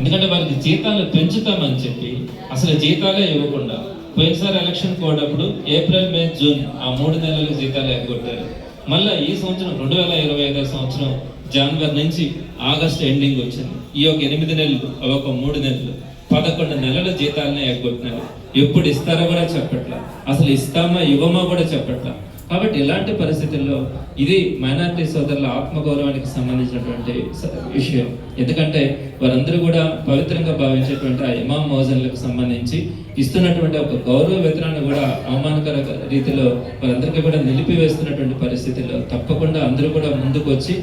ఎందుకంటే వారికి జీతాలు పెంచుతామని చెప్పి అసలు జీతాలే ఇవ్వకుండా పోయినసారి ఎలక్షన్ కోడప్పుడు ఏప్రిల్ మే జూన్ ఆ మూడు నెలలకు జీతాలు ఎగ్గొట్టారు మళ్ళీ ఈ సంవత్సరం రెండు వేల ఇరవై ఐదో సంవత్సరం జనవరి నుంచి ఆగస్ట్ ఎండింగ్ వచ్చింది. ఈ ఒక ఎనిమిది నెలలు అవి ఒక మూడు నెలలు పదకొండు నెలల జీతాలనే ఎగ్గొట్టినారు ఎప్పుడు ఇస్తారో కూడా చెప్పట్లా. అసలు ఇస్తామా ఇవ్వమా కూడా చెప్పట్లా. కాబట్టి ఇలాంటి పరిస్థితుల్లో ఇది మైనారిటీ సోదరుల ఆత్మగౌరవానికి సంబంధించినటువంటి విషయం. ఎందుకంటే వారందరూ కూడా పవిత్రంగా భావించేటువంటి ఆ ఇమాం మోజన్లకు సంబంధించి ఇస్తున్నటువంటి ఒక గౌరవ వేతనాన్ని కూడా అవమానకర రీతిలో వారందరికీ కూడా నిలిపివేస్తున్నటువంటి పరిస్థితుల్లో తప్పకుండా అందరూ కూడా ముందుకు వచ్చి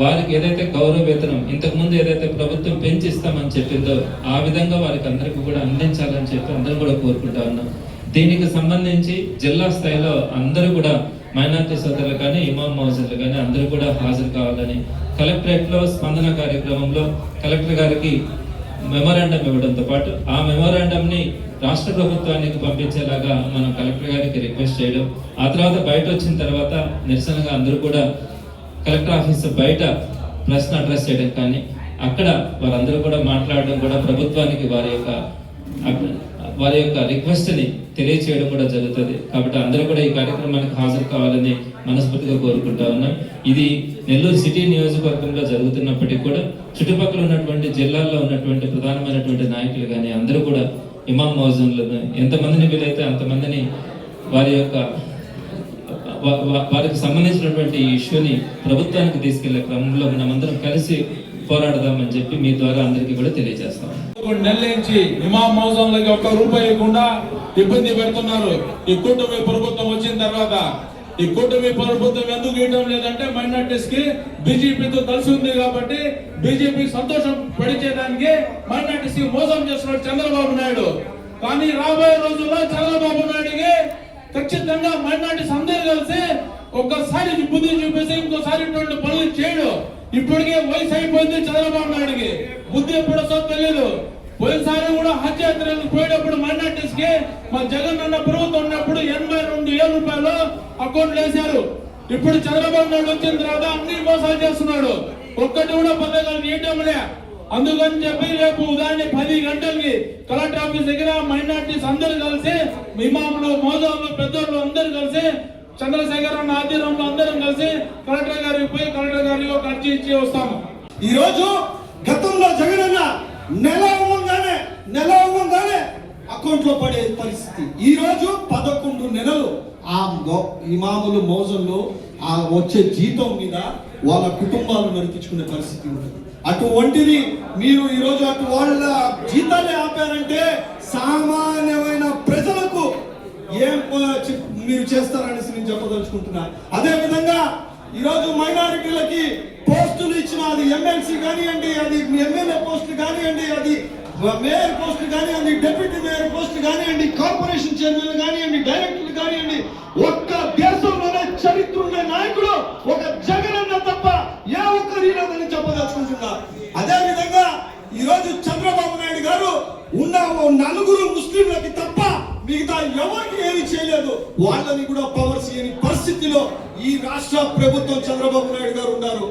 వారికి ఏదైతే గౌరవ వేతనం ఇంతకుముందు ఏదైతే ప్రభుత్వం పెంచిస్తామని చెప్పిందో ఆ విధంగా వారికి అందరికీ కూడా అందించాలని చెప్పి అందరూ కూడా కోరుకుంటా ఉన్నాం. దీనికి సంబంధించి జిల్లా స్థాయిలో అందరూ కూడా మైనార్టీ సోదరులు కానీ ఇమాం మౌజన్లు కానీ అందరూ కూడా హాజరు కావాలని కలెక్టరేట్లో స్పందన కార్యక్రమంలో కలెక్టర్ గారికి మెమోరాండం ఇవ్వడంతో పాటు ఆ మెమోరాండంని రాష్ట్ర ప్రభుత్వానికి పంపించేలాగా మనం కలెక్టర్ గారికి రిక్వెస్ట్ చేయడం ఆ తర్వాత బయట వచ్చిన తర్వాత నిరసనగా అందరూ కూడా కలెక్టర్ ఆఫీస్ బయట ప్రశ్న అడ్రస్ చేయడం కానీ అక్కడ వారందరూ కూడా మాట్లాడడం కూడా ప్రభుత్వానికి వారి యొక్క వారి యొక్క రిక్వెస్ట్ని తెలియచేయడం కూడా జరుగుతుంది. కాబట్టి అందరూ కూడా ఈ కార్యక్రమానికి హాజరు కావాలని మనస్ఫూర్తిగా కోరుకుంటా ఉన్నాం. ఇది నెల్లూరు సిటీ నియోజకవర్గంలో జరుగుతున్నప్పటికీ కూడా చుట్టుపక్కల ఉన్నటువంటి జిల్లాల్లో ఉన్నటువంటి ప్రధానమైనటువంటి నాయకులు కానీ అందరూ కూడా ఇమాం మౌజన్లను ఎంతమందిని వీలైతే అంతమందిని వారి యొక్క వారికి సంబంధించినటువంటి ఈ ఇష్యూని ప్రభుత్వానికి తీసుకెళ్ళే క్రమంలో మనమందరం కలిసి పోరాడదామని చెప్పి మీ ద్వారా అందరికీ కూడా తెలియజేస్తాం. నెల్లించి నుంచి ఇమాం మౌజంలకి ఒక్క రూపాయి కూడా ఇబ్బంది పెడుతున్నారు. ఈ కూటమి ప్రభుత్వం వచ్చిన తర్వాత ఈ కూటమి ప్రభుత్వం ఎందుకు ఇవ్వడం లేదంటే మైనార్టీస్కి బీజేపీతో కలిసి ఉంది కాబట్టి బీజేపీ సంతోషం పడిచేదానికి మైనార్టీస్కి మోసం చేస్తున్నాడు చంద్రబాబు నాయుడు. కానీ రాబోయే రోజుల్లో చంద్రబాబు నాయుడుకి ఖచ్చితంగా మైనార్టీస్ అందరూ కలిసి ఒక్కసారి బుద్ధి చూపేసి ఇంకోసారి పనులు చేయడు. ఇప్పటికే వయసు అయిపోయింది చంద్రబాబు నాయుడుకి. బుద్ధి ఎప్పుడు వస్తుందో తెలియదు పోయినసారి కూడా హజ్ యాత్రలకు పోయేటప్పుడు మైనార్టీస్కి మా జగన్ అన్న ప్రభుత్వం ఉన్నప్పుడు ఎనభై రెండు వేల రూపాయలు అకౌంట్ వేశారు. ఇప్పుడు చంద్రబాబు నాయుడు వచ్చిన తర్వాత అన్ని మోసాలు చేస్తున్నాడు. ఒక్కటి కూడా పథకాలు నీయటంలే అందుకని చెప్పి రేపు ఉదయాన్నే పది గంటలకి కలెక్టర్ ఆఫీస్ దగ్గర మైనార్టీస్ అందరూ కలిసి ఇమాములు మోదాములు పెద్దోళ్ళు అందరూ కలిసి చంద్రశేఖర్ అన్న ఆధ్వర్యంలో అందరం కలిసి కలెక్టర్ గారికి పోయి కలెక్టర్ గారిలో ఒక ఇచ్చి వస్తాము. ఈ రోజు గతంలో జగనన్న నెల అవ్వగానే నెల అవ్వగానే అకౌంట్లో పడే పరిస్థితి. ఈ రోజు పదకొండు నెలలు ఆ గో- ఇమాములు మోజంలో ఆ వచ్చే జీతం మీద వాళ్ళ కుటుంబాలు నడిపించుకునే పరిస్థితి ఉంటుంది అటువంటిది మీరు ఈరోజు అటు వాళ్ళ జీతాలే ఆపారంటే సామాన్యమైన ప్రజలకు ఏం మీరు చేస్తారనేసి నేను చెప్పదలుచుకుంటున్నా. అదే విధంగా ఈరోజు మైనారిటీలకి పోస్టులు ఇచ్చిన అది ఎమ్మెల్సీ కానివ్వండి అది ఎమ్మెల్యే పోస్టులు కానివ్వండి అది మేయర్ పోస్ట్ కానివ్వండి డిప్యూటీ మేయర్ పోస్ట్ కానివ్వండి కార్పొరేషన్ చైర్మన్ కానివ్వండి డైరెక్టర్లు కానివ్వండి ఒక్క దేశంలోనే చరిత్ర ఉండే నాయకుడు ఒక జగనన్న తప్ప ఏ ఒక్కరి లేదని చెప్పదలుచుకుంటున్నా అదే విధంగా ఈ రోజు చంద్రబాబు నాయుడు గారు ఉన్న నలుగురు ముస్లింలకి ఎవరికి ఏమీ చేయలేదు. వాళ్ళని కూడా పవర్స్ ఇవ్వని పరిస్థితిలో ఈ రాష్ట్ర ప్రభుత్వం చంద్రబాబు నాయుడు గారు ఉన్నారు.